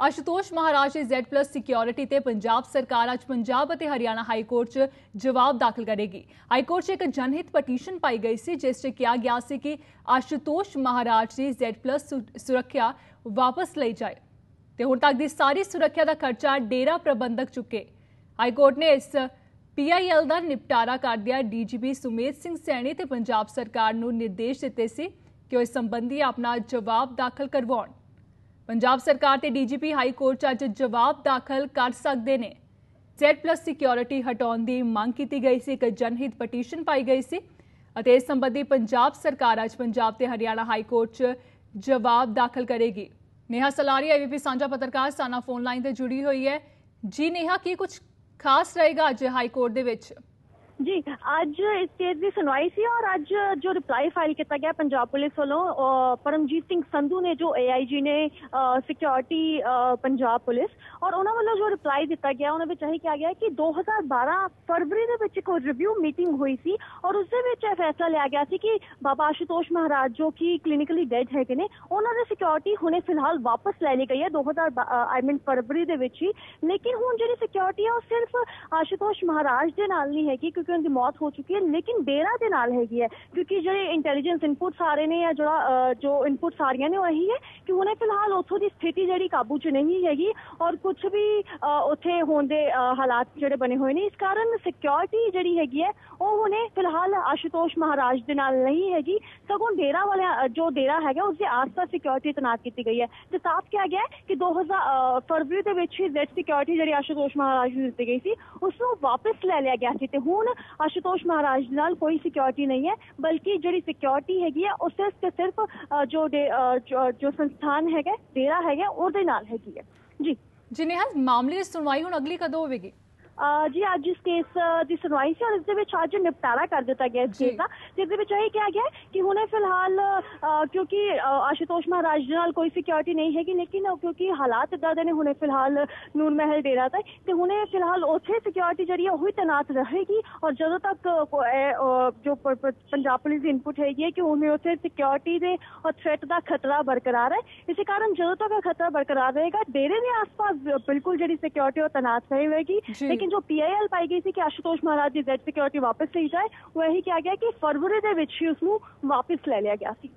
ਆਸ਼ੂਤੋਸ਼ ਮਹਾਰਾਜ ਦੀ Z+ security ਤੇ ਪੰਜਾਬ ਸਰਕਾਰ ਅੱਜ ਪੰਜਾਬ ਅਤੇ ਹਰਿਆਣਾ ਹਾਈ ਕੋਰਟ 'ਚ ਜਵਾਬ ਦਾਖਲ ਕਰੇਗੀ ਹਾਈ ਕੋਰਟ 'ਚ ਇੱਕ ਜਨਹਿਤ ਪਟੀਸ਼ਨ ਪਾਈ ਗਈ ਸੀ ਜਿਸ 'ਚ ਕਿਹਾ ਗਿਆ ਸੀ ਕਿ ਆਸ਼ੂਤੋਸ਼ ਮਹਾਰਾਜ ਦੀ Z+ ਸੁ- ਸੁਰੱਖਿਆ ਵਾਪਸ ਲਈ ਜਾਏ ਤੇ ਹੁਣ ਤੱਕ ਦੀ ਸਾਰੀ ਸੁਰੱਖਿਆ ਦਾ ਖਰਚਾ ਡੇਰਾ ਪ੍ਰਬੰਧਕ ਚੁੱਕੇ ਹਾਈ ਕੋਰਟ ਨੇ ਇਸ ਪੀਆਈਐਲ ਦਾ ਨਿਪਟਾਰਾ ਕਰਦਿਆਂ ਡੀਜੀਪੀ ਸੁਮੇਧ ਸਿੰਘ ਸੈਣੀ ਤੇ ਪੰਜਾਬ ਸਰਕਾਰ ਨੂੰ ਨਿਰਦੇਸ਼ ਦਿੱਤੇ ਸੀ ਕਿ ਉਹ ਇਸ ਸੰਬੰਧੀ ਆਪਣਾ ਜਵਾਬ ਦਾਖਲ ਕਰਵਾਉਣ ਪੰਜਾਬ ਸਰਕਾਰ ਤੇ ਡੀਜੀਪੀ ਹਾਈ ਕੋਰਟ 'ਚ ਅੱਜ ਜਵਾਬ ਦਾਖਲ ਕਰ ਸਕਦੇ ਨੇ। Z+ ਸਿਕਿਉਰਿਟੀ ਹਟਾਉਣ ਦੀ ਮੰਗ ਕੀਤੀ ਗਈ ਸੀ, ਇੱਕ ਜਨਹਿਤ ਪਟੀਸ਼ਨ ਪਾਈ ਗਈ ਸੀ ਅਤੇ ਇਸ ਸੰਬੰਧੀ ਪੰਜਾਬ ਸਰਕਾਰ ਅੱਜ ਪੰਜਾਬ ਤੇ ਹਰਿਆਣਾ ਹਾਈ ਕੋਰਟ 'ਚ ਜਵਾਬ ਦਾਖਲ ਕਰੇਗੀ। ਨੇਹਾ ਸਲਾਰੀ ਏਬੀਪੀ ਸਾਂਝਾ ਪੱਤਰਕਾਰ, ਸਾਨਾ ਫੋਨ ਲਾਈਨ ਤੇ ਜੁੜੀ ਹੋਈ ਹੈ। ਜੀ ਨੇਹਾ, ਕੀ ਕੁਝ ਖਾਸ ਰਹੇਗਾ ਅੱਜ ਹਾਈ ਕੋਰਟ ਦੇ ਵਿੱਚ? ਜੀ, ਅੱਜ ਇਸ ਕੇਸ ਦੀ ਸੁਣਵਾਈ ਸੀ ਔਰ ਅੱਜ ਜੋ ਰਿਪਲਾਈ ਫਾਈਲ ਕੀਤਾ ਗਿਆ ਪੰਜਾਬ ਪੁਲਿਸ ਵੱਲੋਂ ਪਰਮਜੀਤ ਸਿੰਘ ਸੰਧੂ ਨੇ ਜੋ ਏਆਈਜੀ ਨੇ ਸਿਕਿਉਰਿਟੀ ਪੰਜਾਬ ਪੁਲਿਸ ਔਰ ਉਹਨਾਂ ਵੱਲੋਂ ਜੋ ਰਿਪਲਾਈ ਦਿੱਤਾ ਗਿਆ, ਉਹਨਾਂ ਵਿੱਚ ਇਹ ਕਿਹਾ ਗਿਆ ਕਿ 2012 ਫਰਵਰੀ ਦੇ ਵਿੱਚ ਇੱਕ ਰਿਵਿਊ ਮੀਟਿੰਗ ਹੋਈ ਸੀ ਔਰ ਉਸ ਦੇ ਵਿੱਚ ਇਹ ਫੈਸਲਾ ਲਿਆ ਗਿਆ ਸੀ ਕਿ ਬਾਬਾ ਆਸ਼ੂਤੋਸ਼ ਮਹਾਰਾਜ ਜੋ ਕਿ ਕਲੀਨਿਕਲੀ ਡੈਡ ਹੈਗੇ ਨੇ, ਉਹਨਾਂ ਦੀ ਸਿਕਿਉਰਿਟੀ ਹੁਣੇ ਫਿਲਹਾਲ ਵਾਪਸ ਲੈ ਲਈ ਗਈ ਹੈ 2000 ਆਈ ਮੀਨ ਫਰਵਰੀ ਦੇ ਵਿੱਚ ਹੀ। ਲੇਕਿਨ ਹੁਣ ਜਿਹੜੀ ਸਿਕਿਉਰਿਟੀ ਹੈ ਉਹ ਸਿਰਫ ਆਸ਼ੂਤੋਸ਼ ਮਹਾਰਾਜ ਦੇ ਨਾਲ ਨਹੀਂ ਹੈਗੀ ਕਿਉਂਕਿ ਉਹਨਾਂ ਦੀ ਮੌਤ ਹੋ ਚੁੱਕੀ ਹੈ ਲੇਕਿਨ ਡੇਰਾ ਦੇ ਨਾਲ ਹੈਗੀ ਹੈ ਕਿਉਂਕਿ ਜਿਹੜੇ ਇੰਟੈਲੀਜੈਂਸ ਇਨਪੁਟਸ ਆ ਨੇ ਜਾਂ ਜਿਹੜਾ ਜੋ ਇਨਪੁਟਸ ਆ ਨੇ ਉਹ ਇਹੀ ਹੈ ਕਿ ਹੁਣੇ ਫਿਲਹਾਲ ਉੱਥੋਂ ਦੀ ਸਥਿਤੀ ਜਿਹੜੀ ਕਾਬੂ 'ਚ ਨਹੀਂ ਹੈਗੀ ਔਰ ਕੁਝ ਵੀ ਉੱਥੇ ਹੋਣ ਦੇ ਹਾਲਾਤ ਜਿਹੜੇ ਬਣੇ ਹੋਏ ਨੇ ਇਸ ਕਾਰਨ ਸਿਕਿਉਰਿਟੀ ਜਿਹੜੀ ਹੈਗੀ ਹੈ ਉਹ ਹੁਣੇ ਫਿਲਹਾਲ ਆਸ਼ੂਤੋਸ਼ ਮਹਾਰਾਜ ਦੇ ਨਾਲ ਨਹੀਂ ਹੈਗੀ। ਸਗੋਂ ਡੇਰਾ ਵਾਲਿਆਂ ਜੋ ਡੇਰਾ ਹੈਗਾ ਉਸ ਦੇ ਆਸ-ਪਾਸ ਸਿਕਿਉਰਿਟੀ ਤੈਨਾਤ ਕੀਤੀ ਗਈ ਹੈ। ਤੇ ਸਾਫ਼ ਕਿਹਾ ਗਿਆ ਕਿ 2000 ਅਹ, ਫਰਵਰੀ ਦੇ ਵਿੱਚ ਹੀ ਜ਼ੈਡ ਸਿਕਿਉਰਿਟੀ ਜਿਹੜੀ ਆਸ਼ੂਤੋਸ਼ ਮਹਾਰਾਜ ਨੂੰ ਦਿੱਤੀ ਗਈ ਸੀ ਉਸ ਨੂੰ ਵਾਪਸ ਲੈ ਲਿਆ ਗਿਆ ਸੀ। ਤੇ ਹੁਣ ਆਸ਼ੂਤੋਸ਼ ਮਹਾਰਾਜ ਦੇ ਨਾਲ ਕੋਈ ਸਿਕਿਉਰਿਟੀ ਨਹੀਂ ਹੈ ਬਲਕਿ ਜਿਹੜੀ ਸਿਕਿਉਰਿਟੀ ਹੈਗੀ ਹੈ ਉਹ ਸਿਰਫ ਤੇ ਸਿਰਫ ਜੋ ਜੋ- ਸੰਸਥਾਨ ਹੈਗਾ ਡੇਰਾ ਹੈਗਾ ਉਹਦੇ ਨਾਲ ਹੈਗੀ ਹੈ ਜੀ ਜੀ ਨੇਹਾ ਮਾਮਲੇ ਦੀ ਸੁਣਵਾਈ ਹੁਣ ਅਗਲੀ ਕਦੋਂ ਹੋਵੇਗੀ ਅਹ ਜੀ ਅੱਜ ਇਸ ਕੇਸ ਦੀ ਸੁਣਵਾਈ ਸੀ ਔਰ ਇਸ ਦੇ ਵਿੱਚ ਅੱਜ ਨਿਪਟਾਰਾ ਕਰ ਦਿੱਤਾ ਗਿਆ ਇਸ ਜੀ। ਕੇਸ ਦਾ ਜਿਸ ਦੇ ਵਿੱਚ ਇਹ ਕਿਹਾ ਗਿਆ ਹੈ ਕਿ ਹੁਣੇ ਫਿਲਹਾਲ ਅਹ, ਕਿਉਂਕਿ ਅਹ, ਆਸ਼ੂਤੋਸ਼ ਮਹਾਰਾਜ ਦੇ ਨਾਲ ਕੋਈ ਸਿਕਿਉਰਿਟੀ ਨਹੀਂ ਹੈਗੀ ਲੇਕਿਨ ਉਹ ਕਿਉਂਕਿ ਹਾਲਾਤ ਇਦਾਂ ਦੇ ਨੇ ਹੁਣੇ ਫਿਲਹਾਲ ਨੂਨ ਮਹਿਲ ਡੇਰਾ ਤੇ ਤੇ ਹੁਣੇ ਫਿਲਹਾਲ ਉੱਥੇ ਸਿਕਿਉਰਿਟੀ ਜਿਹੜੀ ਹੈ ਉਹ ਹੀ ਤੈਨਾਤ ਰਹੇਗੀ ਔਰ ਜਦੋਂ ਤੱਕ ਅਹ, ਕੋ- ਇਹ, ਅਹ, ਜੋ ਪ- ਪ- ਪੰਜਾਬ ਪੁਲਿਸ ਦੀ ਇਨਪੁਟ ਹੈਗੀ ਹੈ ਕਿ ਹੁਣੇ ਉੱਥੇ ਸਿਕਿਉਰਿਟੀ ਦੇ ਔਰ ਥ੍ਰੈਟ ਦਾ ਖਤਰਾ ਬਰਕਰਾਰ ਹੈ ਇਸੇ ਕਾਰਨ ਜਦੋਂ ਤੱਕ ਇਹ ਖਤਰਾ ਬਰਕਰਾਰ ਰਹੇਗਾ ਡੇਰੇ ਦੇ ਆਸ-ਪਾਸ ਬਿਲਕੁਲ ਜਿਹੜੀ ਸਿਕਿਉਰਿਟੀ ਉਹ ਤੈਨਾਤ ਰਹੇਗੀ ਜੀ। ਲੇਕਿਨ ਜੋ ਪੀਆਈਐਲ ਪਾਈ ਗਈ ਸੀ ਕਿ ਆਸ਼ੂਤੋਸ਼ ਮਹਾਰਾਜ ਦੀ ਜ਼ੈਡ ਸਿਕਿਉਰਿਟੀ ਵਾਪਸ ਲਈ ਜਾਏ, ਉਹ ਇਹੀ ਕਿਹਾ ਗਿਆ ਕਿ ਫਰਵਰੀ ਦੇ ਵਿੱਚ ਹੀ ਉਸ ਨੂੰ ਵਾਪਸ ਲੈ ਲਿਆ ਗਿਆ ਸੀ।